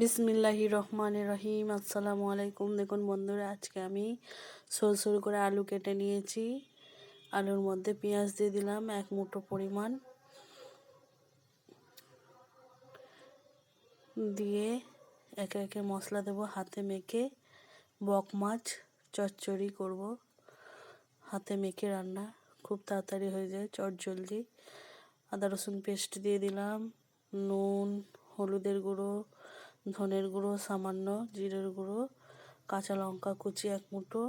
বিসমিল্লাহি রহমান রহিম। আসসালামু আলাইকুম। দেখুন বন্ধুরা, আজকে আমি সরু সরু করে আলু কেটে নিয়েছি। আলুর মধ্যে পেঁয়াজ দিয়ে দিলাম এক মুঠো পরিমাণ। দিয়ে একে একে মশলা দেবো, হাতে মেখে বক মাছ, চচ্চড়ি করব। হাতে মেখে রান্না খুব তাড়াতাড়ি হয়ে যায়, চট জলদি। আদা রসুন পেস্ট দিয়ে দিলাম, নুন, হলুদের গুঁড়ো ধনের গুঁড়ো, সামান্য জিরের গুঁড়ো, কাঁচা লঙ্কা কুচি এক মুঠো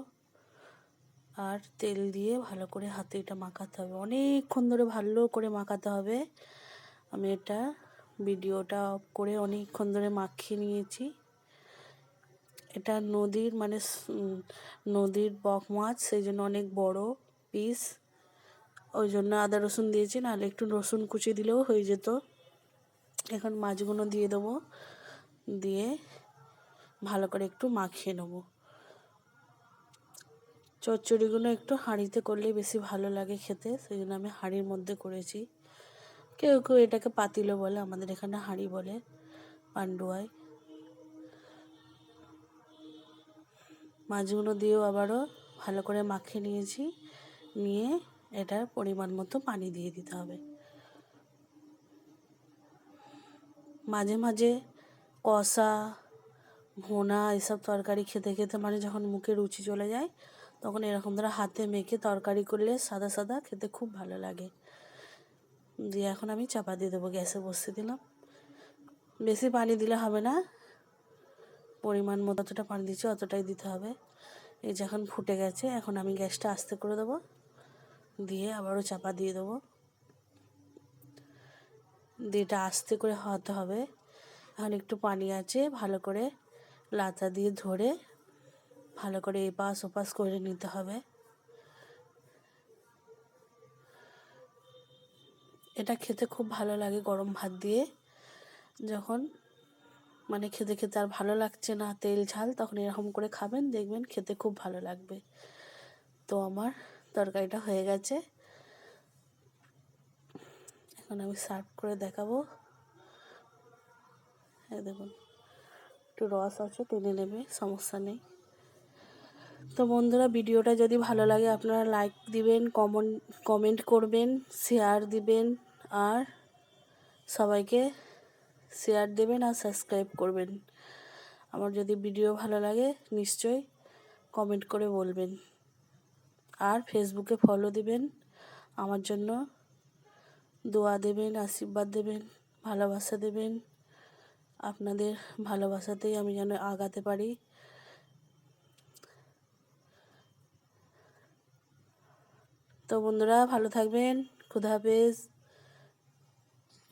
আর তেল দিয়ে ভালো করে হাতে এটা মাখাতে হবে। অনেকক্ষণ ধরে ভালো করে মাখাতে হবে। আমি এটা ভিডিওটা অফ করে অনেকক্ষণ ধরে মাখিয়ে নিয়েছি। এটা নদীর মানে নদীর বক মাছ, সেই জন্য অনেক বড় পিস ওই জন্য আদা রসুন দিয়েছি, নাহলে একটু রসুন কুচি দিলেও হয়ে যেত। এখন মাছগুলো দিয়ে দেবো। দিয়ে ভালো করে একটু মাখিয়ে নেব। চচ্চড়িগুলো একটু হাঁড়িতে করলে বেশি ভালো লাগে খেতে সেই জন্য আমি হাঁড়ির মধ্যে করেছি। কেউ কেউ এটাকে পাতিলো বলে, আমাদের এখানে হাঁড়ি বলে, পান্ডুয়ায়। মাছগুলো দিয়েও আবারও ভালো করে মাখিয়ে নিয়েছি, নিয়ে এটার পরিমাণ মতো পানি দিয়ে দিতে হবে। মাঝে মাঝে কষা, ভোনা এসব তরকারি খেতে খেতে মানে যখন মুখে রুচি চলে যায়, তখন এরকম ধরে হাতে মেখে তরকারি করলে সাদা সাদা খেতে খুব ভালো লাগে। দিয়ে এখন আমি চাপা দিয়ে দেবো, গ্যাসে বসিয়ে দিলাম। বেশি পানি দিলে হবে না, পরিমাণ মতো অতটা পানি দিচ্ছি অতটাই দিতে হবে। এই যখন ফুটে গেছে, এখন আমি গ্যাসটা আস্তে করে দেবো, দিয়ে আবারও চাপা দিয়ে দেবো। দিয়ে এটা আস্তে করে হতে হবে। এখন একটু পানি আছে, ভালো করে লাতা দিয়ে ধরে ভালো করে এপাশ ওপাশ করে নিতে হবে। এটা খেতে খুব ভালো লাগে গরম ভাত দিয়ে। যখন মানে খেতে খেতে আর ভালো লাগছে না তেল ঝাল, তখন এরকম করে খাবেন, দেখবেন খেতে খুব ভালো লাগবে। তো আমার তরকারিটা হয়ে গেছে। এখন আমি সার্ভ করে দেখাবো। হ্যাঁ দেখুন, একটু রস আছে, টেনে নেবে, সমস্যা নেই। তো বন্ধুরা, ভিডিওটা যদি ভালো লাগে, আপনারা লাইক দিবেন কমেন্ট কমেন্ট করবেন শেয়ার দিবেন, আর সবাইকে শেয়ার দেবেন আর সাবস্ক্রাইব করবেন। আমার যদি ভিডিও ভালো লাগে, নিশ্চয়ই কমেন্ট করে বলবেন। আর ফেসবুকে ফলো দিবেন, আমার জন্য দোয়া দেবেন, আশীর্বাদ দেবেন, ভালোবাসা দেবেন। আপনাদের ভালোবাসাতেই আমি যেন আগাতে পারি। তো বন্ধুরা ভালো থাকবেন। খুদা হাফেজ।